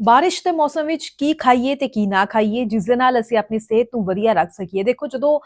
ਬਾਰਿਸ਼ ਦੇ ਮੌਸਮ ਵਿੱਚ ਕੀ ਖਾਈਏ ਤੇ ਕੀ ਨਾ ਖਾਈਏ, ਜਿਸ ਦੇ ਨਾਲ ਅਸੀਂ ਆਪਣੀ ਸਿਹਤ ਨੂੰ ਵਧੀਆ ਰੱਖ ਸਕੀਏ। ਦੇਖੋ, ਜਦੋਂ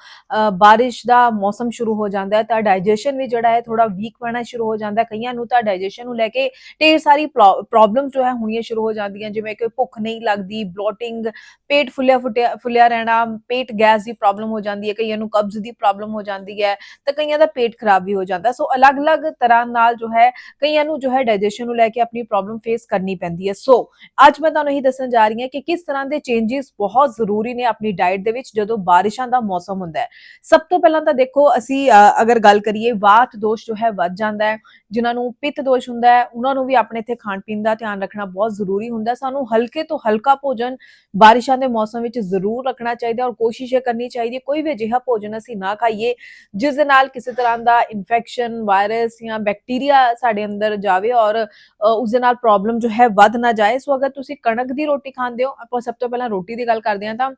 ਬਾਰਿਸ਼ ਦਾ ਮੌਸਮ ਸ਼ੁਰੂ ਹੋ ਜਾਂਦਾ ਹੈ, ਤਾਂ ਡਾਈਜੈਸ਼ਨ ਵੀ ਜਿਹੜਾ ਹੈ ਥੋੜਾ ਵੀਕ ਹੋਣਾ ਸ਼ੁਰੂ ਹੋ ਜਾਂਦਾ ਕਈਆਂ ਨੂੰ ਤਾਂ ਡਾਈਜੈਸ਼ਨ ਨੂੰ ਲੈ ਕੇ ਢੇਰ ਸਾਰੀ ਪ੍ਰੋਬਲਮ ਜੋ ਹੈ, ਹੋਣੀਆਂ ਸ਼ੁਰੂ ਹੋ ਜਾਂਦੀਆਂ। ਜਿਵੇਂ ਕਿ ਭੁੱਖ ਨਹੀਂ ਲੱਗਦੀ ਬਲੋਟਿੰਗ ਪੇਟ ਫੁੱਲਿਆ ਫੁੱਟਿਆ, ਫੁੱਲਿਆ ਰਹਿਣਾ, ਪੇਟ ਗੈਸ ਦੀ ਪ੍ਰੋਬਲਮ ਹੋ ਜਾਂਦੀ ਹੈ, ਕਈਆਂ ਨੂੰ ਕਬਜ਼ ਦੀ ਪ੍ਰੋਬਲਮ ਹੋ ਜਾਂਦੀ ਹੈ, ਤਾਂ ਕਈਆਂ ਦਾ ਪੇਟ ਖਰਾਬ ਵੀ ਹੋ ਜਾਂਦਾ। ਸੋ ਅਲੱਗ-ਅਲੱਗ ਤਰ੍ਹਾਂ ਨਾਲ ਜੋ ਹੈ, ਕਈਆਂ ਨੂੰ ਜੋ ਹੈ ਡਾਈਜੈਸ਼ਨ ਨੂੰ ਲੈ ਕੇ ਆਪਣੀ ਪ੍ਰੋਬਲਮ ਫੇਸ ਕਰਨੀ ਪੈਂਦੀ ਹੈ। ਸੋ ਅੱਜ ਮੈਂ ਤੁਹਾਨੂੰ ਇਹ ਦੱਸਣ ਜਾ ਰਹੀ ਹਾਂ ਕਿ ਕਿਸ ਤਰ੍ਹਾਂ ਦੇ ਚੇਂਜਸ ਬਹੁਤ ਜ਼ਰੂਰੀ ਨੇ ਆਪਣੀ ਡਾਈਟ ਦੇ ਵਿੱਚ ਜਦੋਂ ਬਾਰਿਸ਼ਾਂ ਦਾ ਮੌਸਮ ਹੁੰਦਾ ਹੈ। ਸਭ ਤੋਂ ਪਹਿਲਾਂ ਤਾਂ ਦੇਖੋ ਅਸੀਂ ਅਗਰ ਗੱਲ ਕਰੀਏ ਵਾਤ ਦੋਸ਼ ਜੋ ਹੈ ਵੱਧ ਜਾਂਦਾ ਹੈ ਜਿਨ੍ਹਾਂ ਨੂੰ ਪਿੱਤ ਦੋਸ਼ ਹੁੰਦਾ ਹੈ ਉਹਨਾਂ ਨੂੰ ਵੀ ਆਪਣੇ ਇੱਥੇ ਖਾਣ ਪੀਣ ਦਾ ਧਿਆਨ ਰੱਖਣਾ ਬਹੁਤ ਜ਼ਰੂਰੀ ਹੁੰਦਾ ਸਾਨੂੰ ਹਲਕੇ ਤੋਂ ਹਲਕਾ ਭੋਜਨ ਬਾਰਿਸ਼ਾਂ ਦੇ ਮੌਸਮ ਵਿੱਚ ਜ਼ਰੂਰ ਰੱਖਣਾ ਚਾਹੀਦਾ ਔਰ ਕੋਸ਼ਿਸ਼ ਕਰਨੀ ਚਾਹੀਦੀ ਹੈ ਕੋਈ ਵੀ ਅਜਿਹਾ ਭੋਜਨ ਅਸੀਂ ਨਾ ਖਾਈਏ ਜਿਸ ਦੇ ਨਾਲ ਕਿਸੇ ਤਰ੍ਹਾਂ ਦਾ ਇਨਫੈਕਸ਼ਨ ਵਾਇਰਸ ਜਾਂ ਬੈਕਟੀਰੀਆ ਸਾਡੇ ਅੰਦਰ ਜਾਵੇ ਔਰ ਅ, ਉਸ ਦੇ ਨਾਲ ਪ੍ਰੋਬਲਮ ਜੋ ਹੈ ਵੱਧ ਨਾ ਜਾਏ। ਸੋ ਅਗਰ ਤੁਸੀਂ ਕਣਕ ਦੀ ਰੋਟੀ ਖਾਂਦੇ ਹੋ, ਆਪਾਂ ਸਭ ਤੋਂ ਪਹਿਲਾਂ ਰੋਟੀ ਦੀ ਗੱਲ ਕਰਦੇ ਹਾਂ ਤਾਂ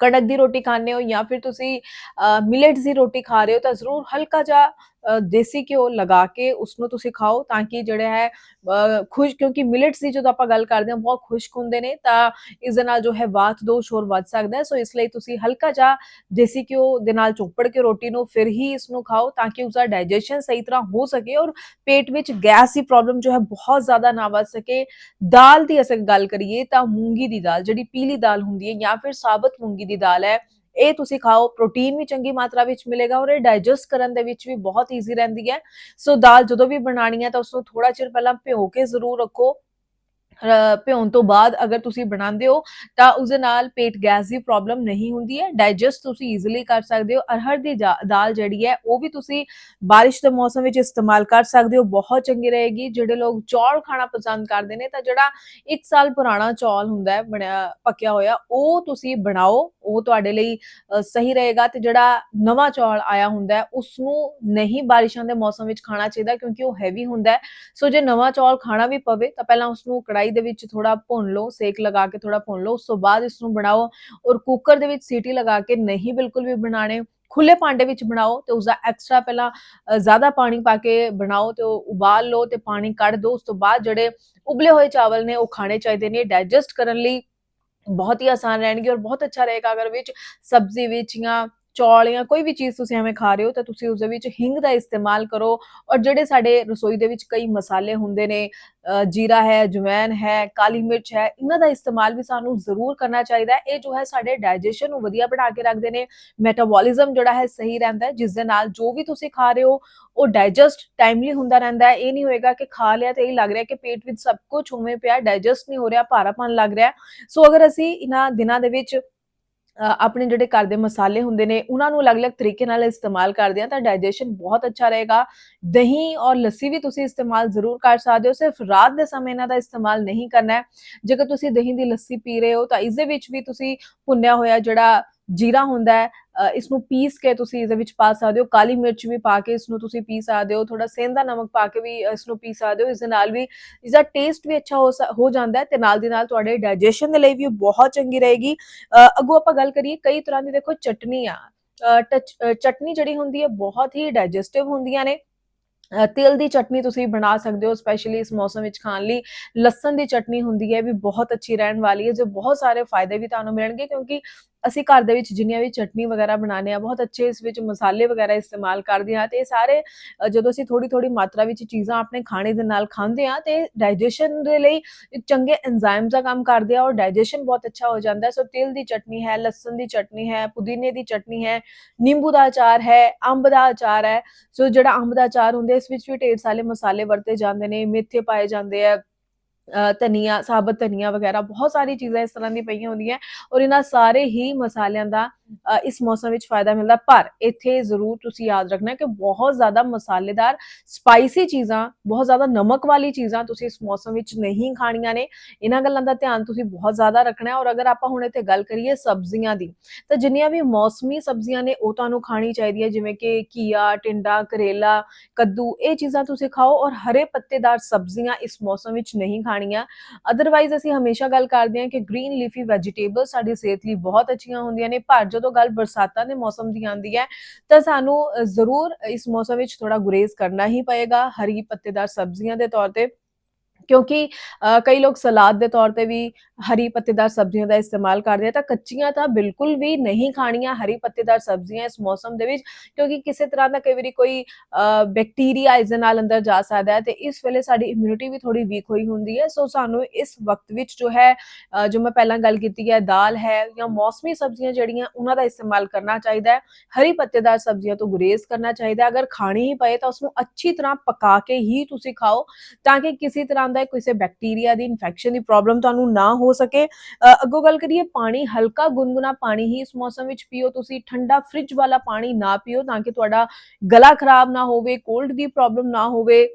ਕਣਕ ਦੀ ਰੋਟੀ ਖਾਂਦੇ ਹੋ ਜਾਂ ਫਿਰ ਤੁਸੀਂ ਮਿਲਟਸ ਦੀ ਰੋਟੀ ਖਾ ਰਹੇ ਹੋ ਤਾਂ ਜ਼ਰੂਰ ਹਲਕਾ ਜਿਹਾ ਦੇਸੀ ਘਿਓ ਲਗਾ ਕੇ ਉਸ ਨੂੰ ਤੁਸੀਂ ਖਾਓ ਤਾਂ ਕਿ ਜਿਹੜਾ ਹੈ ਖੁਸ਼ ਕਿਉਂਕਿ ਮਿਲਟਸ ਦੀ ਜਦੋਂ ਆਪਾਂ ਗੱਲ ਕਰਦੇ ਹਾਂ ਬਹੁਤ ਖੁਸ਼ਕ ਹੁੰਦੇ ਨੇ ਤਾਂ ਇਸ ਦੇ ਨਾਲ ਜੋ ਹੈ ਵਾਤ ਦੋਸ਼ ਹੋਰ ਵੱਧ ਸਕਦਾ ਹੈ। ਸੋ ਇਸ ਲਈ ਤੁਸੀਂ ਹਲਕਾ ਜਿਹਾ ਦੇਸੀ ਘਿਓ ਦੇ ਨਾਲ ਚੋਪੜ ਕੇ ਰੋਟੀ ਨੂੰ ਫਿਰ ਹੀ ਇਸ ਨੂੰ ਖਾਓ ਤਾਂ ਕਿ ਉਸ ਦਾ ਡਾਈਜੈਸ਼ਨ ਸਹੀ ਤਰ੍ਹਾਂ ਹੋ ਸਕੇ ਔਰ ਪੇਟ ਵਿੱਚ ਗੈਸ ਦੀ ਪ੍ਰੋਬਲਮ ਜੋ ਹੈ ਬਹੁਤ ਜ਼ਿਆਦਾ ਨਾ ਵੱਧ ਸਕੇ। ਦਾਲ ਦੀ ਅਸਲ ਗੱਲ ਕਰੀਏ ਤਾਂ ਮੂੰਗੀ ਦੀ ਦਾਲ, ਜਿਹੜੀ ਪੀਲੀ ਦਾਲ ਹੁੰਦੀ ਹੈ ਜਾਂ ਫਿਰ ਸਾਬਤ ਮੂੰਗੀ ਦੀ ਦਾਲ ਹੈ ਇਹ ਤੁਸੀਂ ਖਾਓ, ਪ੍ਰੋਟੀਨ ਵੀ ਚੰਗੀ ਮਾਤਰਾ ਵਿੱਚ ਮਿਲੇਗਾ ਔਰ ਇਹ ਡਾਈਜੈਸਟ ਕਰਨ ਦੇ ਵਿੱਚ ਵੀ ਬਹੁਤ ਈਜ਼ੀ ਰਹਿੰਦੀ ਹੈ। ਸੋ ਦਾਲ ਜਦੋਂ ਵੀ ਬਣਾਣੀ ਹੈ ਤਾਂ ਉਸ ਨੂੰ ਥੋੜਾ ਚਿਰ ਪਹਿਲਾਂ ਭਿਓ ਕੇ ਜ਼ਰੂਰ ਰੱਖੋ। ਭਿਉਣ ਤੋਂ ਬਾਅਦ ਅਗਰ ਤੁਸੀਂ ਬਣਾਉਂਦੇ ਹੋ, ਤਾਂ ਉਸ ਦੇ ਨਾਲ ਪੇਟ ਗੈਸ ਦੀ ਪ੍ਰੋਬਲਮ ਨਹੀਂ ਹੁੰਦੀ ਹੈ। ਡਾਈਜੈਸਟ ਤੁਸੀਂ ਈਜ਼ੀਲੀ ਕਰ ਸਕਦੇ ਹੋ। ਅਰਹਰ ਦੀ ਜਾ- ਦਾਲ ਜਿਹੜੀ ਹੈ, ਉਹ ਵੀ ਤੁਸੀਂ ਬਾਰਿਸ਼ ਦੇ ਮੌਸਮ ਵਿੱਚ ਇਸਤੇਮਾਲ ਕਰ ਸਕਦੇ ਹੋ। ਬਹੁਤ ਚੰਗੀ ਰਹੇਗੀ। ਜਿਹੜੇ ਲੋਕ ਚੌਲ ਖਾਣਾ ਪਸੰਦ ਕਰਦੇ ਨੇ, ਤਾਂ ਜਿਹੜਾ 1 ਸਾਲ ਪੁਰਾਣਾ ਚੌਲ ਹੁੰਦਾ ਹੈ, ਬਣਿਆ, ਪੱਕਿਆ ਹੋਇਆ, ਉਹ ਤੁਸੀਂ ਬਣਾਓ। ਉਹ ਤੁਹਾਡੇ ਲਈ ਸਹੀ ਰਹੇਗਾ ਤੇ ਜਿਹੜਾ ਨਵਾਂ ਚੌਲ ਆਇਆ ਹੁੰਦਾ ਹੈ ਉਸ ਨੂੰ ਨਹੀਂ ਬਾਰਿਸ਼ਾਂ ਦੇ ਮੌਸਮ ਵਿੱਚ ਖਾਣਾ ਚਾਹੀਦਾ ਕਿਉਂਕਿ ਉਹ ਹੈਵੀ ਹੁੰਦਾ ਸੋ ਜੇ ਨਵਾਂ ਚੌਲ ਖਾਣਾ ਵੀ ਪਵੇ, ਤਾਂ ਪਹਿਲਾਂ ਉਸ ਨੂੰ ਕੜਾਈ ਦੇ ਵਿੱਚ ਥੋੜਾ ਭੁੰਨ ਲਓ, ਸੇਕ ਲਗਾ ਕੇ ਥੋੜਾ ਭੁੰਨ ਲਓ, ਉਸ ਤੋਂ ਬਾਅਦ ਇਸ ਨੂੰ ਬਣਾਓ ਔਰ ਕੁੱਕਰ ਦੇ ਵਿੱਚ ਸੀਟੀ ਲਗਾ ਕੇ ਨਹੀਂ ਬਿਲਕੁਲ ਵੀ ਬਣਾਣੇ ਖੁੱਲੇ ਭਾਂਡੇ ਵਿੱਚ ਬਣਾਓ ਤੇ ਉਸ ਦਾ ਐਕਸਟਰਾ ਪਹਿਲਾਂ ਜ਼ਿਆਦਾ ਪਾਣੀ ਪਾ ਕੇ ਬਣਾਓ ਤੇ ਉਹ ਉਬਾਲ ਲਓ ਤੇ ਪਾਣੀ ਕੱਢ ਦਿਓ ਉਸ ਤੋਂ ਬਾਅਦ ਜਿਹੜੇ ਉਬਲੇ ਹੋਏ ਚਾਵਲ ਨੇ ਉਹ ਖਾਣੇ ਚਾਹੀਦੇ ਨੇ ਡਾਈਜੈਸਟ ਕਰਨ ਲਈ ਬਹੁਤ ਹੀ ਆਸਾਨ ਰਹਿਣਗੇ ਔਰ ਬਹੁਤ ਅੱਛਾ ਰਹੇਗਾ ਅਗਰ ਵਿੱਚ ਸਬਜ਼ੀ ਵਿੱਚ ਜਾਂ ਚੌਲ ਜਾਂ ਕੋਈ ਵੀ ਚੀਜ਼ ਤੁਸੀਂ ਐਵੇਂ ਖਾ ਰਹੇ ਹੋ ਤਾਂ ਤੁਸੀਂ ਉਸ ਦੇ ਵਿੱਚ ਹਿੰਗ ਦਾ ਇਸਤੇਮਾਲ ਕਰੋ ਔਰ ਜਿਹੜੇ ਸਾਡੇ ਰਸੋਈ ਦੇ ਵਿੱਚ ਕਈ ਮਸਾਲੇ ਹੁੰਦੇ ਨੇ ਜੀਰਾ ਹੈ ਜਵੈਨ ਹੈ, ਕਾਲੀ ਮਿਰਚ ਹੈ, ਇਹਨਾਂ ਦਾ ਇਸਤੇਮਾਲ ਵੀ ਸਾਨੂੰ ਜ਼ਰੂਰ ਕਰਨਾ ਚਾਹੀਦਾ ਹੈ। ਇਹ ਜੋ ਹੈ ਸਾਡੇ ਡਾਈਜੈਸ਼ਨ ਨੂੰ ਵਧੀਆ ਬਣਾ ਕੇ ਰੱਖਦੇ ਨੇ, ਮੈਟਾਬੋਲਿਜ਼ਮ ਜਿਹੜਾ ਹੈ ਸਹੀ ਰਹਿੰਦਾ ਹੈ ਜਿਸ ਦੇ ਨਾਲ ਜੋ ਵੀ ਤੁਸੀਂ ਖਾ ਰਹੇ ਹੋ, ਉਹ ਡਾਈਜੈਸਟ ਟਾਈਮਲੀ ਹੁੰਦਾ ਰਹਿੰਦਾ ਹੈ। ਇਹ ਨਹੀਂ ਹੋਏਗਾ ਕਿ ਖਾ ਲਿਆ ਤੇ ਇਹ ਲੱਗ ਰਿਹਾ ਕਿ ਪੇਟ ਵਿੱਚ ਸਭ ਕੁਝ ਉਵੇਂ ਪਿਆ ਡਾਈਜੈਸਟ ਨਹੀਂ ਹੋ ਰਿਹਾ ਭਾਰਾਪਨ ਲੱਗ ਰਿਹਾ। ਸੋ ਅਗਰ ਅਸੀਂ ਇਹਨਾਂ ਦਿਨਾਂ ਦੇ ਵਿੱਚ ਆਪਣੇ ਜਿਹੜੇ ਘਰ ਦੇ ਮਸਾਲੇ ਹੁੰਦੇ ਨੇ, ਉਹਨਾਂ ਨੂੰ ਅਲੱਗ-ਅਲੱਗ ਤਰੀਕੇ ਨਾਲ ਇਸਤੇਮਾਲ ਕਰਦੇ ਆ ਤਾਂ ਡਾਈਜੈਸ਼ਨ ਬਹੁਤ ਅੱਛਾ ਰਹੇਗਾ। ਦਹੀਂ ਔਰ ਲੱਸੀ ਵੀ ਤੁਸੀਂ ਇਸਤੇਮਾਲ ਜ਼ਰੂਰ ਕਰ ਸਕਦੇ ਹੋ, ਸਿਰਫ ਰਾਤ ਦੇ ਸਮੇਂ ਇਹਨਾਂ ਦਾ ਇਸਤੇਮਾਲ ਨਹੀਂ ਕਰਨਾ ਹੈ। ਜੇਕਰ ਤੁਸੀਂ ਦਹੀਂ ਦੀ ਲੱਸੀ ਪੀ ਰਹੇ ਹੋ ਤਾਂ ਇਸ ਦੇ ਵਿੱਚ ਵੀ ਤੁਸੀਂ ਭੁੰਨਿਆ ਹੋਇਆ ਜਿਹੜਾ ਜੀਰਾ ਹੁੰਦਾ ਹੈ ਇਸ ਨੂੰ ਪੀਸ ਕੇ ਤੁਸੀਂ ਇਸ ਦੇ ਵਿੱਚ ਪਾ ਸਕਦੇ ਹੋ। ਕਾਲੀ ਮਿਰਚ ਵੀ ਪਾ ਕੇ ਇਸ ਨੂੰ ਤੁਸੀਂ ਪੀ ਸਕਦੇ ਹੋ। ਥੋੜਾ ਸੇਂਦਾ ਨਮਕ ਪਾ ਕੇ ਵੀ ਇਸ ਨੂੰ ਪੀ ਸਕਦੇ ਹੋ। ਇਸ ਦੇ ਨਾਲ ਵੀ ਇਸ ਦਾ ਟੇਸਟ ਵੀ ਅੱਛਾ ਹੋ ਸ- ਹੋ ਜਾਂਦਾ ਹੈ ਤੇ ਨਾਲ ਦੀ ਨਾਲ ਤੁਹਾਡੇ ਡਾਈਜੈਸ਼ਨ ਦੇ ਲਈ ਵੀ ਇਹ ਬਹੁਤ ਚੰਗੀ ਰਹੇਗੀ। ਅੱਗੋਂ ਆਪਾਂ ਗੱਲ ਕਰੀਏ ਕਈ ਤਰ੍ਹਾਂ ਦੀ ਦੇਖੋ ਚਟਨੀ ਆ ਅ, ਚਟਨੀ ਜਿਹੜੀ ਹੁੰਦੀ ਹੈ ਬਹੁਤ ਹੀ ਡਾਈਜੈਸਟਿਵ ਹੁੰਦੀਆਂ ਨੇ। ਤਿਲ ਦੀ ਚਟਨੀ ਤੁਸੀਂ ਬਣਾ ਸਕਦੇ ਹੋ ਸਪੈਸ਼ਲੀ ਇਸ ਮੌਸਮ ਵਿੱਚ ਖਾਣ ਲਈ। ਲਸਣ ਦੀ ਚਟਨੀ ਹੁੰਦੀ ਹੈ ਵੀ ਬਹੁਤ ਅੱਛੀ ਰਹਿਣ ਵਾਲੀ ਹੈ ਜੋ ਬਹੁਤ ਸਾਰੇ ਫਾਇਦੇ ਵੀ ਤੁਹਾਨੂੰ ਮਿਲਣਗੇ ਕਿਉਂਕਿ ਅਸੀਂ ਘਰ ਦੇ ਵਿੱਚ ਜਿੰਨੀਆਂ ਵੀ ਚਟਨੀ ਵਗੈਰਾ ਬਣਾਉਂਦੇ ਆ ਬਹੁਤ ਅੱਛੇ ਇਸ ਵਿੱਚ ਮਸਾਲੇ ਵਗੈਰਾ ਇਸਤੇਮਾਲ ਕਰਦੇ ਹਾਂ ਤੇ ਇਹ ਸਾਰੇ ਜਦੋਂ ਅਸੀਂ ਥੋੜੀ ਥੋੜੀ ਮਾਤਰਾ ਵਿੱਚ ਚੀਜ਼ਾਂ ਆਪਣੇ ਖਾਣੇ ਦੇ ਨਾਲ ਖਾਂਦੇ ਆ ਤੇ ਡਾਈਜੈਸ਼ਨ ਦੇ ਲਈ ਇੱਕ ਚੰਗੇ ਐਂਜ਼ਾਈਮਸ ਦਾ ਕੰਮ ਕਰਦੇ ਆ ਔਰ ਡਾਈਜੈਸ਼ਨ ਬਹੁਤ ਅੱਛਾ ਹੋ ਜਾਂਦਾ ਹੈ। ਸੋ ਤਿਲ ਦੀ ਚਟਨੀ ਹੈ, ਲਸਣ ਦੀ ਚਟਨੀ ਹੈ, ਪੁਦੀਨੇ ਦੀ ਚਟਨੀ ਹੈ, ਨਿੰਬੂ ਦਾ ਅਚਾਰ ਹੈ, ਅੰਬ ਦਾ ਅਚਾਰ ਹੈ। ਸੋ ਜਿਹੜਾ ਅੰਬ ਦਾ ਅਚਾਰ ਹੁੰਦਾ ਇਸ ਵਿੱਚ ਵੀ ਢੇਰ ਸਾਰੇ ਮਸਾਲੇ ਵਰਤੇ ਜਾਂਦੇ ਨੇ, ਮੇਥੇ ਪਾਏ ਜਾਂਦੇ ਆ ਧਨੀਆ, ਸਾਬਤ ਧਨੀਆ ਵਗੈਰਾ ਬਹੁਤ ਸਾਰੀ ਚੀਜ਼ਾਂ ਇਸ ਤਰ੍ਹਾਂ ਦੀ ਪਈਆਂ ਹੁੰਦੀਆਂ ਔਰ ਇਹਨਾਂ ਸਾਰੇ ਹੀ ਮਸਾਲਿਆਂ ਦਾ ਇਸ ਮੌਸਮ ਵਿੱਚ ਫਾਇਦਾ ਮਿਲਦਾ। ਪਰ ਇੱਥੇ ਜ਼ਰੂਰ ਤੁਸੀਂ ਯਾਦ ਰੱਖਣਾ ਕਿ ਬਹੁਤ ਜ਼ਿਆਦਾ ਮਸਾਲੇਦਾਰ, ਸਪਾਈਸੀ ਚੀਜ਼ਾਂ, ਬਹੁਤ ਜ਼ਿਆਦਾ ਨਮਕ ਵਾਲੀ ਚੀਜ਼ਾਂ ਤੁਸੀਂ ਇਸ ਮੌਸਮ ਵਿੱਚ ਨਹੀਂ ਖਾਣੀਆਂ ਨੇ। ਇਹਨਾਂ ਗੱਲਾਂ ਦਾ ਧਿਆਨ ਤੁਸੀਂ ਬਹੁਤ ਜ਼ਿਆਦਾ ਰੱਖਣਾ ਹੈ ਔਰ ਅਗਰ ਆਪਾਂ ਹੁਣ ਇੱਥੇ ਗੱਲ ਕਰੀਏ ਸਬਜ਼ੀਆਂ ਦੀ, ਤਾਂ ਜਿੰਨੀਆਂ ਵੀ ਮੌਸਮੀ ਸਬਜ਼ੀਆਂ ਨੇ ਉਹ ਤੁਹਾਨੂੰ ਖਾਣੀ ਚਾਹੀਦੀ ਹੈ, ਜਿਵੇਂ ਕਿ ਘੀਆ, ਟਿੰਡਾ, ਕਰੇਲਾ, ਕੱਦੂ, ਇਹ ਚੀਜ਼ਾਂ ਤੁਸੀਂ ਖਾਓ ਔਰ ਹਰੇ ਪੱਤੇਦਾਰ ਸਬਜ਼ੀਆਂ ਇਸ ਮੌਸਮ ਵਿੱਚ ਨਹੀਂ ਖਾਣੀਆਂ ਅਦਰਵਾਈਜ਼ ਅਸੀਂ ਹਮੇਸ਼ਾ ਗੱਲ ਕਰਦੇ ਹਾਂ ਕਿ ਗ੍ਰੀਨ ਲੀਫੀ ਵੈਜੀਟੇਬਲ ਸਾਡੀ ਸਿਹਤ ਲਈ ਬਹੁਤ ਅੱਛੀਆਂ ਹੁੰਦੀਆਂ ਨੇ ਪਰ ਜਦੋਂ ਗੱਲ ਬਰਸਾਤਾਂ ਦੇ ਮੌਸਮ ਦੀ ਆਉਂਦੀ ਹੈ ਤਾਂ ਸਾਨੂੰ ਅ, ਜ਼ਰੂਰ ਇਸ ਮੌਸਮ ਵਿੱਚ ਥੋੜਾ ਗੁਰੇਜ਼ ਕਰਨਾ ਹੀ ਪਏਗਾ। ਹਰੀ ਪੱਤੇਦਾਰ ਸਬਜ਼ੀਆਂ ਦੇ ਤੌਰ ਤੇ ਕਿਉਂਕਿ ਕਈ ਲੋਕ ਸਲਾਦ ਦੇ ਤੌਰ ਤੇ ਵੀ ਹਰੀ ਪੱਤੇਦਾਰ ਸਬਜ਼ੀਆਂ ਦਾ ਇਸਤੇਮਾਲ ਕਰਦੇ ਆ, ਤਾਂ ਕੱਚੀਆਂ ਤਾਂ ਬਿਲਕੁਲ ਵੀ ਨਹੀਂ ਖਾਣੀਆਂ ਹਰੀ ਪੱਤੇਦਾਰ ਸਬਜ਼ੀਆਂ ਇਸ ਮੌਸਮ ਦੇ ਵਿੱਚ, ਕਿਉਂਕਿ ਕਿਸੇ ਤਰ੍ਹਾਂ ਦਾ ਕਈ ਵਾਰੀ ਕੋਈ ਬੈਕਟੀਰੀਆ ਇਸ ਦੇ ਨਾਲ ਅੰਦਰ ਜਾ ਸਕਦਾ ਹੈ ਤੇ ਇਸ ਵੇਲੇ ਸਾਡੀ ਇਮਿਊਨਿਟੀ ਵੀ ਥੋੜੀ ਵੀਕ ਹੋਈ ਹੁੰਦੀ ਹੈ। ਸੋ ਸਾਨੂੰ ਇਸ ਵਕਤ ਵਿੱਚ ਜੋ ਹੈ ਜੋ ਮੈਂ ਪਹਿਲਾਂ ਗੱਲ ਕੀਤੀ ਹੈ, ਦਾਲ ਹੈ ਜਾਂ ਮੌਸਮੀ ਸਬਜ਼ੀਆਂ ਜਿਹੜੀਆਂ, ਉਹਨਾਂ ਦਾ ਇਸਤੇਮਾਲ ਕਰਨਾ ਚਾਹੀਦਾ ਹੈ। ਹਰੀ ਪੱਤੇਦਾਰ ਸਬਜ਼ੀਆਂ ਤੋਂ ਗੁਰੇਜ਼ ਕਰਨਾ ਚਾਹੀਦਾ ਹੈ। ਅਗਰ ਖਾਣੀ ਹੀ ਪਏ ਤਾਂ ਉਸ ਨੂੰ ਅੱਛੀ ਤਰ੍ਹਾਂ ਪਕਾ ਕੇ ਹੀ ਤੁਸੀਂ ਖਾਓ, ਤਾਂ ਕਿ ਕਿਸੇ ਤਰ੍ਹਾਂ ਦਾ ਕਿਸੇ ਬੈਕਟੀਰੀਆ ਦੀ ਇਨਫੈਕਸ਼ਨ ਦੀ ਪ੍ਰੋਬਲਮ ਤੁਹਾਨੂੰ ਨਾ ਹੋ ਸਕੇ। ਅ, ਅੱਗੋਂ ਗੱਲ ਕਰੀਏ ਪਾਣੀ ਹਲਕਾ ਗੁਨਗੁਨਾ ਪਾਣੀ ਹੀ ਇਸ ਮੌਸਮ ਵਿੱਚ ਪੀਓ। ਤੁਸੀਂ ਠੰਡਾ ਫ੍ਰਿਜ ਵਾਲਾ ਪਾਣੀ ਨਾ ਪੀਓ ਤਾਂ ਕਿ ਤੁਹਾਡਾ ਗਲਾ ਖਰਾਬ ਨਾ ਹੋਵੇ ਕੋਲਡ ਦੀ ਪ੍ਰੋਬਲਮ ਨਾ ਹੋਵੇ।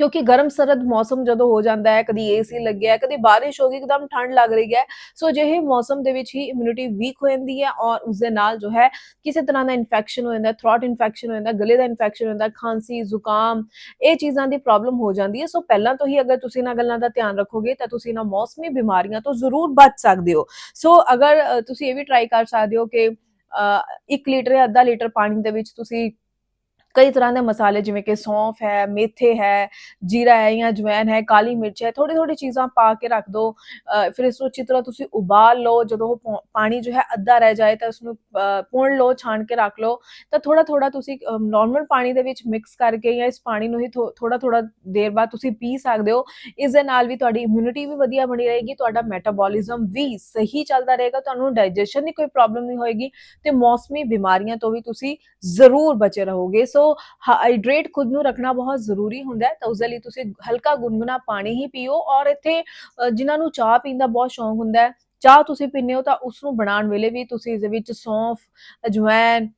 ਕਿਉਂਕਿ ਗਰਮ ਸਰਦ ਮੌਸਮ ਜਦੋਂ ਹੋ ਜਾਂਦਾ ਹੈ, ਕਦੀ ਏਸੀ ਲੱਗਿਆ ਹੈ, ਕਦੀ ਬਾਰਿਸ਼ ਹੋ ਗਈ, ਇੱਕਦਮ ਠੰਡ ਲੱਗ ਰਹੀ ਹੈ। ਸੋ ਜਿਹੇ ਮੌਸਮ ਦੇ ਵਿੱਚ ਹੀ ਇਮਿਊਨਿਟੀ ਵੀਕ ਹੋ ਜਾਂਦੀ ਹੈ ਔਰ ਉਸ ਦੇ ਨਾਲ ਜੋ ਹੈ ਕਿਸੇ ਤਰ੍ਹਾਂ ਦਾ ਇਨਫੈਕਸ਼ਨ ਹੋ ਜਾਂਦਾ ਹੈ ਥ੍ਰੋਟ ਇਨਫੈਕਸ਼ਨ ਹੋ ਜਾਂਦਾ ਗਲੇ ਦਾ ਇਨਫੈਕਸ਼ਨ ਹੋ ਜਾਂਦਾ ਖਾਂਸੀ, ਜ਼ੁਕਾਮ, ਇਹ ਚੀਜ਼ਾਂ ਦੀ ਪ੍ਰੋਬਲਮ ਹੋ ਜਾਂਦੀ ਹੈ। ਸੋ ਪਹਿਲਾਂ ਤੋਂ ਹੀ ਅਗਰ ਤੁਸੀਂ ਇਹਨਾਂ ਗੱਲਾਂ ਦਾ ਧਿਆਨ ਰੱਖੋਗੇ ਤਾਂ ਤੁਸੀਂ ਇਹਨਾਂ ਮੌਸਮੀ ਬਿਮਾਰੀਆਂ ਤੋਂ ਜ਼ਰੂਰ ਬਚ ਸਕਦੇ ਹੋ। ਸੋ ਅਗਰ ਤੁਸੀਂ ਇਹ ਵੀ ਟਰਾਈ ਕਰ ਸਕਦੇ ਹੋ ਕਿ 1 ਲੀਟਰ ਜਾਂ ਅੱਧਾ ਲੀਟਰ ਪਾਣੀ ਦੇ ਵਿੱਚ ਤੁਸੀਂ ਕਈ ਤਰ੍ਹਾਂ ਦੇ ਮਸਾਲੇ ਜਿਵੇਂ ਕਿ ਸੌਂਫ ਹੈ ਮੇਥੇ ਹੈ ਜੀਰਾ ਹੈ ਜਾਂ ਜਵੈਨ ਹੈ ਕਾਲੀ ਮਿਰਚ ਹੈ ਥੋੜੀ ਥੋੜੀ ਚੀਜ਼ਾਂ ਪਾ ਕੇ ਰੱਖ ਦਿਓ ਫਿਰ ਇਸ ਨੂੰ ਅੱਛੀ ਤਰ੍ਹਾਂ ਤੁਸੀਂ ਉਬਾਲ ਲਓ। ਜਦੋਂ ਉਹ ਪੌ- ਪਾਣੀ ਜੋ ਹੈ ਅੱਧਾ ਰਹਿ ਜਾਏ ਤਾਂ ਉਸਨੂੰ ਅ, ਪੁਣ ਲਓ ਛਾਣ ਕੇ ਰੱਖ ਲਓ। ਤਾਂ ਥੋੜਾ ਥੋੜਾ ਤੁਸੀਂ ਨਾਰਮਲ ਪਾਣੀ ਦੇ ਵਿੱਚ ਮਿਕਸ ਕਰਕੇ ਜਾਂ ਇਸ ਪਾਣੀ ਨੂੰ ਹੀ ਥੋੜਾ ਥੋੜਾ ਦੇਰ ਬਾਅਦ ਤੁਸੀਂ ਪੀ ਸਕਦੇ ਹੋ। ਇਸ ਦੇ ਨਾਲ ਵੀ ਤੁਹਾਡੀ ਇਮਿਊਨਿਟੀ ਵੀ ਵਧੀਆ ਬਣੀ ਰਹੇਗੀ ਤੁਹਾਡਾ ਮੈਟਾਬੋਲਿਜ਼ਮ ਵੀ ਸਹੀ ਚੱਲਦਾ ਰਹੇਗਾ ਤੁਹਾਨੂੰ ਡਾਈਜੈਸ਼ਨ ਦੀ ਕੋਈ ਪ੍ਰੋਬਲਮ ਨਹੀਂ ਹੋਏਗੀ ਤੇ ਮੌਸਮੀ ਬਿਮਾਰੀਆਂ ਤੋਂ ਵੀ ਤੁਸੀਂ ਜ਼ਰੂਰ ਬਚੇ ਰਹੋਗੇ। ਸੋ ਹਾਈਡਰੇਟ ਖੁਦ ਨੂੰ ਰੱਖਣਾ ਬਹੁਤ ਜ਼ਰੂਰੀ ਹੁੰਦਾ ਹੈ ਤਾਂ ਉਸ ਲਈ ਤੁਸੀਂ ਹਲਕਾ ਗੁਨਗੁਨਾ ਪਾਣੀ ਹੀ ਪੀਓ ਔਰ ਇੱਥੇ ਜਿਨ੍ਹਾਂ ਨੂੰ ਚਾਹ ਪੀਣ ਦਾ ਬਹੁਤ ਸ਼ੌਂਕ ਹੁੰਦਾ ਹੈ ਚਾਹ ਤੁਸੀਂ ਪੀਂਦੇ ਹੋ ਤਾਂ ਉਸ ਨੂੰ ਬਣਾਉਣ ਵੇਲੇ ਵੀ ਤੁਸੀਂ ਇਸ ਦੇ ਵਿੱਚ ਸੌਂਫ ਅਜਵਾਇਨ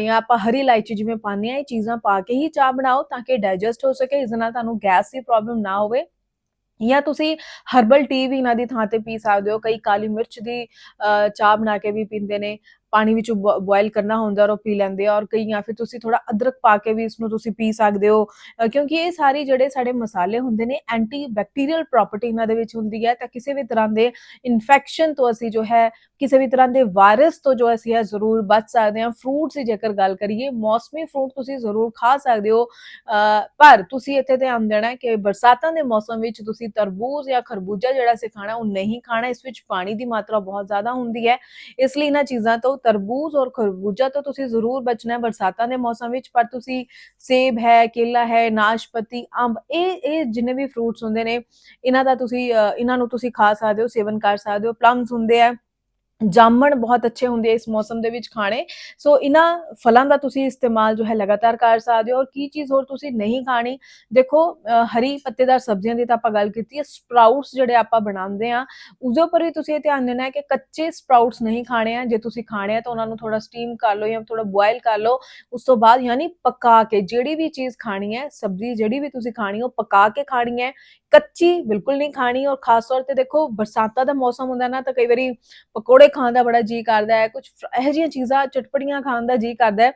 ਜਾਂ ਆਪਾਂ ਹਰੀ ਇਲਾਇਚੀ ਜਿਵੇਂ ਪਾਉਂਦੇ ਆ ਇਹ ਚੀਜ਼ਾਂ ਪਾ ਕੇ ਹੀ ਚਾਹ ਬਣਾਓ ਤਾਂ ਕਿ ਡਾਈਜੈਸਟ ਹੋ ਸਕੇ ਇਸ ਨਾਲ ਤੁਹਾਨੂੰ ਗੈਸ ਦੀ ਪ੍ਰੋਬਲਮ ਨਾ ਹੋਵੇ ਜਾਂ ਤੁਸੀਂ ਹਰਬਲ ਟੀ ਵੀ ਇਹਨਾਂ ਦੀ ਥਾਂ ਤੇ ਪੀ ਸਕਦੇ ਹੋ ਕਈ ਕਾਲੀ ਮਿਰਚ ਦੀ ਅ, ਚਾਹ ਬਣਾ ਕੇ ਵੀ ਪੀਂਦੇ ਨੇ ਪਾਣੀ ਵਿੱਚ ਬੋਇਲ ਕਰਨਾ ਹੁੰਦਾ ਔਰ ਉਹ ਪੀ ਲੈਂਦੇ ਆ ਔਰ ਕਈ ਜਾਂ ਫਿਰ ਤੁਸੀਂ ਥੋੜਾ ਅਦਰਕ ਪਾ ਕੇ ਵੀ ਇਸ ਨੂੰ ਤੁਸੀਂ ਪੀ ਸਕਦੇ ਹੋ। ਕਿਉਂਕਿ ਇਹ ਸਾਰੇ ਜਿਹੜੇ ਸਾਡੇ ਮਸਾਲੇ ਹੁੰਦੇ ਨੇ ਐਂਟੀ ਬੈਕਟੀਰੀਅਲ ਪ੍ਰੋਪਰਟੀ ਇਹਨਾਂ ਦੇ ਵਿੱਚ ਹੁੰਦੀ ਹੈ ਤਾਂ ਕਿਸੇ ਵੀ ਤਰ੍ਹਾਂ ਦੇ ਇਨਫੈਕਸ਼ਨ ਤੋਂ ਅਸੀਂ ਜੋ ਹੈ, ਕਿਸੇ ਵੀ ਤਰ੍ਹਾਂ ਦੇ ਵਾਇਰਸ ਤੋਂ ਜੋ ਅਸੀਂ ਹੈ ਜ਼ਰੂਰ ਬਚ ਸਕਦੇ ਹਾਂ। ਫਰੂਟਸ ਦੀ ਜੇਕਰ ਗੱਲ ਕਰੀਏ, ਮੌਸਮੀ ਫਰੂਟ ਤੁਸੀਂ ਜ਼ਰੂਰ ਖਾ ਸਕਦੇ ਹੋ। ਪਰ ਤੁਸੀਂ ਇੱਥੇ ਧਿਆਨ ਦੇਣਾ ਹੈ ਕਿ ਬਰਸਾਤਾਂ ਦੇ ਮੌਸਮ ਵਿੱਚ ਤੁਸੀਂ ਤਰਬੂਜ਼ ਜਾਂ ਖਰਬੂਜਾ ਜਿਹੜਾ ਅਸੀਂ ਖਾਣਾ ਉਹ ਨਹੀਂ ਖਾਣਾ, ਇਸ ਵਿੱਚ ਪਾਣੀ ਦੀ ਮਾਤਰਾ ਬਹੁਤ ਜ਼ਿਆਦਾ ਹੁੰਦੀ ਹੈ। ਇਸ ਲਈ ਇਹਨਾਂ ਚੀਜ਼ਾਂ ਤੋਂ ਤਰਬੂਜ਼ ਔਰ ਖਰਬੂਜਾ ਤੋਂ ਤੁਸੀਂ ਜ਼ਰੂਰ ਬਚਣਾ ਹੈ ਬਰਸਾਤਾਂ ਦੇ ਮੌਸਮ ਵਿੱਚ ਪਰ ਤੁਸੀਂ ਸੇਬ ਹੈ ਕੇਲਾ ਹੈ ਨਾਸ਼ਪਤੀ ਅੰਬ ਇਹ ਇਹ ਜਿੰਨੇ ਵੀ ਫਰੂਟਸ ਹੁੰਦੇ ਨੇ ਇਹਨਾਂ ਦਾ ਤੁਸੀਂ ਅ, ਇਹਨਾਂ ਨੂੰ ਤੁਸੀਂ ਖਾ ਸਕਦੇ ਹੋ ਸੇਵਨ ਕਰ ਸਕਦੇ ਹੋ ਪਲਮਸ ਹੁੰਦੇ ਆ। ਜਾਮਣ ਬਹੁਤ ਅੱਛੇ ਹੁੰਦੇ ਇਸ ਮੌਸਮ ਦੇ ਵਿੱਚ ਖਾਣੇ। ਸੋ ਇਹਨਾਂ ਫਲਾਂ ਦਾ ਤੁਸੀਂ ਇਸਤੇਮਾਲ ਜੋ ਹੈ ਲਗਾਤਾਰ ਕਰ ਸਕਦੇ ਹੋ ਔਰ ਕੀ ਚੀਜ਼ ਹੋਰ ਤੁਸੀਂ ਨਹੀਂ ਖਾਣੀ। ਦੇਖੋ ਹਰੀ ਪੱਤੇਦਾਰ ਸਬਜ਼ੀਆਂ ਦੀ ਤਾਂ ਆਪਾਂ ਗੱਲ ਕੀਤੀ ਹੈ, ਸਪਰਾਊਟਸ ਜਿਹੜੇ ਆਪਾਂ ਬਣਾਉਂਦੇ ਆ ਉਸਦੇ ਉੱਪਰ ਵੀ ਤੁਸੀਂ ਇਹ ਧਿਆਨ ਦੇਣਾ ਹੈ ਕਿ ਕੱਚੇ ਸਪਰਾਊਟਸ ਨਹੀਂ ਖਾਣੇ ਆ। ਜੇ ਤੁਸੀਂ ਖਾਣੇ ਆ ਤਾਂ ਉਹਨਾਂ ਨੂੰ ਥੋੜਾ ਸਟੀਮ ਕਰ ਲਓ ਜਾਂ ਥੋੜਾ ਬੋਇਲ ਕਰ ਲਓ। ਉਸ ਤੋਂ ਬਾਅਦ ਯਾਨੀ ਪਕਾ ਕੇ ਜਿਹੜੀ ਵੀ ਚੀਜ਼ ਖਾਣੀ ਹੈ, ਸਬਜ਼ੀ ਜਿਹੜੀ ਵੀ ਤੁਸੀਂ ਖਾਣੀ, ਉਹ ਪਕਾ ਕੇ ਖਾਣੀ ਹੈ। ਕੱਚੀ ਬਿਲਕੁਲ ਨਹੀਂ ਖਾਣੀ ਔਰ ਖਾਸ ਤੌਰ ਤੇ ਦੇਖੋ, ਬਰਸਾਤਾਂ ਦਾ ਮੌਸਮ ਹੁੰਦਾ ਨਾ ਤਾਂ ਕਈ ਵਾਰੀ ਪਕੌੜੇ ਖਾਣ ਦਾ ਬੜਾ ਜੀ ਕਰਦਾ ਹੈ ਕੁਝ ਇਹੋ ਜਿਹੀਆਂ ਚੀਜ਼ਾਂ, ਚਟਪਟੀਆਂ ਖਾਣ ਦਾ ਜੀ ਕਰਦਾ ਹੈ।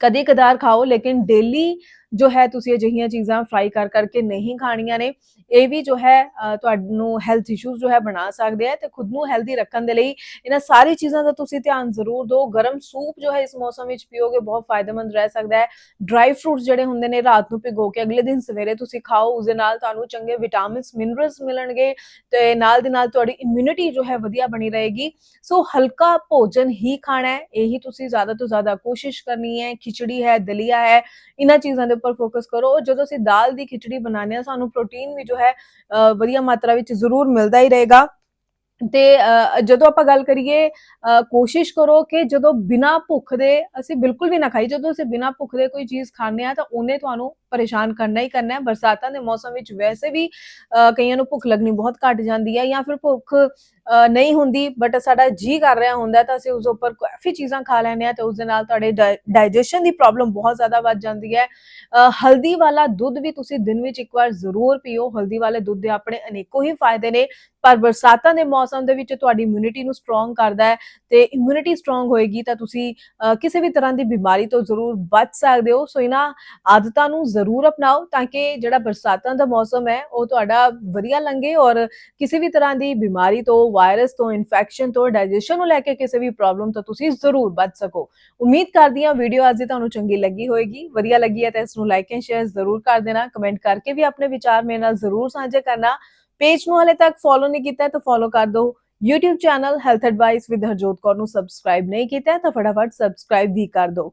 ਕਦੇ ਕਦਾਰ ਖਾਓ, ਲੇਕਿਨ ਡੇਲੀ ਜੋ ਹੈ ਤੁਸੀਂ ਅਜਿਹੀਆਂ ਚੀਜ਼ਾਂ ਫਰਾਈ ਕਰ ਕਰਕੇ ਨਹੀਂ ਖਾਣੀਆਂ ਨੇ, ਇਹ ਵੀ ਜੋ ਹੈ ਤੁਹਾਨੂੰ ਹੈਲਥ ਇਸ਼ੂਜ਼ ਜੋ ਹੈ ਬਣਾ ਸਕਦੇ ਆ ਤੇ ਖੁਦ ਨੂੰ ਹੈਲਦੀ ਰੱਖਣ ਦੇ ਲਈ ਇਹਨਾਂ ਸਾਰੀ ਚੀਜ਼ਾਂ ਦਾ ਤੁਸੀਂ ਧਿਆਨ ਜ਼ਰੂਰ ਦਿਓ। ਗਰਮ ਸੂਪ ਜੋ ਹੈ ਇਸ ਮੌਸਮ ਵਿੱਚ ਪੀਓਗੇ, ਬਹੁਤ ਫਾਇਦੇਮੰਦ ਰਹਿ ਸਕਦਾ ਹੈ। ਡਰਾਈ ਫਰੂਟਸ ਜਿਹੜੇ ਹੁੰਦੇ ਨੇ, ਰਾਤ ਨੂੰ ਭਿਗੋ ਕੇ ਅਗਲੇ ਦਿਨ ਸਵੇਰੇ ਤੁਸੀਂ ਖਾਓ ਉਸ ਦੇ ਨਾਲ ਤੁਹਾਨੂੰ ਚੰਗੇ ਵਿਟਾਮਿਨਸ ਮਿਨਰਲਸ ਮਿਲਣਗੇ ਤੇ ਨਾਲ ਦੇ ਨਾਲ ਤੁਹਾਡੀ ਇਮਿਊਨਿਟੀ ਜੋ ਹੈ ਵਧੀਆ ਬਣੀ ਰਹੇਗੀ। ਸੋ ਹਲਕਾ ਭੋਜਨ ਹੀ ਖਾਣਾ ਹੈ, ਇਹੀ ਤੁਸੀਂ ਜ਼ਿਆਦਾ ਤੋਂ ਜ਼ਿਆਦਾ ਕੋਸ਼ਿਸ਼ ਕਰਨੀ ਹੈ। ਖਿਚੜੀ ਹੈ, ਦਲੀਆ ਹੈ, ਇਹਨਾਂ ਚੀਜ਼ਾਂ ਦੇ ਉੱਪਰ ਫੋਕਸ ਕਰੋ। ਜਦੋਂ ਅਸੀਂ ਦਾਲ ਦੀ ਖਿਚੜੀ ਬਣਾਉਂਦੇ ਹਾਂ ਸਾਨੂੰ ਪ੍ਰੋਟੀਨ ਵੀ ਜੋ ਹੈ ਅ, ਵਧੀਆ ਮਾਤਰਾ ਵਿੱਚ ਜ਼ਰੂਰ ਮਿਲਦਾ ਹੀ ਰਹੇਗਾ। ਤੇ ਜਦੋਂ ਆਪਾਂ ਗੱਲ ਕਰੀਏ ਅ, ਕੋਸ਼ਿਸ਼ ਕਰੋ ਕਿ ਜਦੋਂ ਬਿਨਾ ਭੁੱਖ ਦੇ ਅਸੀਂ ਬਿਲਕੁਲ ਵੀ ਨਾ ਖਾਈ ਜਦੋਂ ਅਸੀਂ ਬਿਨਾ ਭੁੱਖ ਦੇ ਕੋਈ ਚੀਜ਼ ਖਾਂਦੇ ਆ ਤਾਂ ਉਹਨੇ ਤੁਹਾਨੂੰ ਪਰੇਸ਼ਾਨ ਕਰਨਾ ਹੀ ਕਰਨਾ ਹੈ। ਬਰਸਾਤਾਂ ਦੇ ਮੌਸਮ ਵਿੱਚ ਵੈਸੇ ਵੀ ਕਈਆਂ ਨੂੰ ਭੁੱਖ ਲੱਗਣੀ ਬਹੁਤ ਘੱਟ ਜਾਂਦੀ ਹੈ ਜਾਂ ਫਿਰ ਭੁੱਖ ਨਹੀਂ ਹੁੰਦੀ ਬਟ ਸਾਡਾ ਜੀ ਕਰ ਰਿਹਾ ਹੁੰਦਾ ਤਾਂ ਅਸੀਂ ਉਸ ਉੱਪਰ ਕਾਫੀ ਚੀਜ਼ਾਂ ਖਾ ਲੈਂਦੇ ਆ ਤੇ ਉਸ ਦੇ ਨਾਲ ਤੁਹਾਡੇ ਡਾਈਜੈਸ਼ਨ ਦੀ ਪ੍ਰੋਬਲਮ ਬਹੁਤ ਜ਼ਿਆਦਾ ਵੱਧ ਜਾਂਦੀ ਹੈ। ਹਲਦੀ ਵਾਲਾ ਦੁੱਧ ਵੀ ਤੁਸੀਂ ਦਿਨ ਵਿੱਚ ਇੱਕ ਵਾਰ ਜ਼ਰੂਰ ਪੀਓ। ਹਲਦੀ ਵਾਲੇ ਦੁੱਧ ਦੇ ਆਪਣੇ ਅਨੇਕੋ ਹੀ ਫਾਇਦੇ ਨੇ, ਪਰ ਬਰਸਾਤਾਂ ਦੇ ਮੌਸਮ ਦੇ ਵਿੱਚ ਤੁਹਾਡੀ ਇਮਿਊਨਿਟੀ ਨੂੰ ਸਟਰੋਂਗ ਕਰਦਾ ਹੈ ਤੇ ਇਮਿਊਨਿਟੀ ਸਟਰੋਂਗ ਹੋਏਗੀ ਤਾਂ ਤੁਸੀਂ ਕਿਸੇ ਵੀ ਤਰ੍ਹਾਂ ਦੀ ਬਿਮਾਰੀ ਤੋਂ ਜ਼ਰੂਰ ਬਚ ਸਕਦੇ ਹੋ। ਸੋ ਇਹਨਾਂ ਆਦਤਾਂ ਨੂੰ ਜ਼ਰੂਰ ਅਪਣਾਓ ਤਾਂ ਕਿ ਜਿਹੜਾ ਬਰਸਾਤਾਂ ਦਾ ਮੌਸਮ ਹੈ, ਉਹ ਤੁਹਾਡਾ ਵਧੀਆ ਲੰਘੇ ਔਰ ਕਿਸੇ ਵੀ ਤਰ੍ਹਾਂ ਦੀ ਬਿਮਾਰੀ ਤੋਂ, ਵਾਇਰਸ ਤੋਂ, ਇਨਫੈਕਸ਼ਨ ਤੋਂ ਡਾਈਜੈਸ਼ਨ ਨੂੰ ਲੈ ਕੇ ਕਿਸੇ ਵੀ ਪ੍ਰੋਬਲਮ ਤੋਂ ਤੁਸੀਂ ਜ਼ਰੂਰ ਬਚ ਸਕੋ। ਉਮੀਦ ਕਰਦੀ ਹਾਂ ਵੀਡੀਓ ਅੱਜ ਦੀ ਤੁਹਾਨੂੰ ਚੰਗੀ ਲੱਗੀ ਹੋਏਗੀ, ਵਧੀਆ ਲੱਗੀ ਹੈ ਤਾਂ ਇਸ ਨੂੰ ਲਾਈਕ ਐਂਡ ਸ਼ੇਅਰ ਜ਼ਰੂਰ ਕਰ ਦੇਣਾ ਕਮੈਂਟ ਕਰਕੇ ਵੀ ਆਪਣੇ ਵਿਚਾਰ ਮੇਰੇ ਨਾਲ ਜ਼ਰੂਰ ਸਾਂਝੇ ਕਰਨਾ। ਪੇਜ ਨੂੰ ਹਲੇ ਤੱਕ ਫੋਲੋ ਨਹੀਂ ਕੀਤਾ ਤਾਂ ਫੋਲੋ ਕਰ ਦਿਓ। YouTube channel health advice with Harjot Kaur ਨੂੰ ਸਬਸਕ੍ਰਾਈਬ ਨਹੀਂ ਕੀਤਾ ਤਾਂ ਫਟਾਫਟ ਸਬਸਕ੍ਰਾਈਬ ਵੀ ਕਰ ਦਿਓ।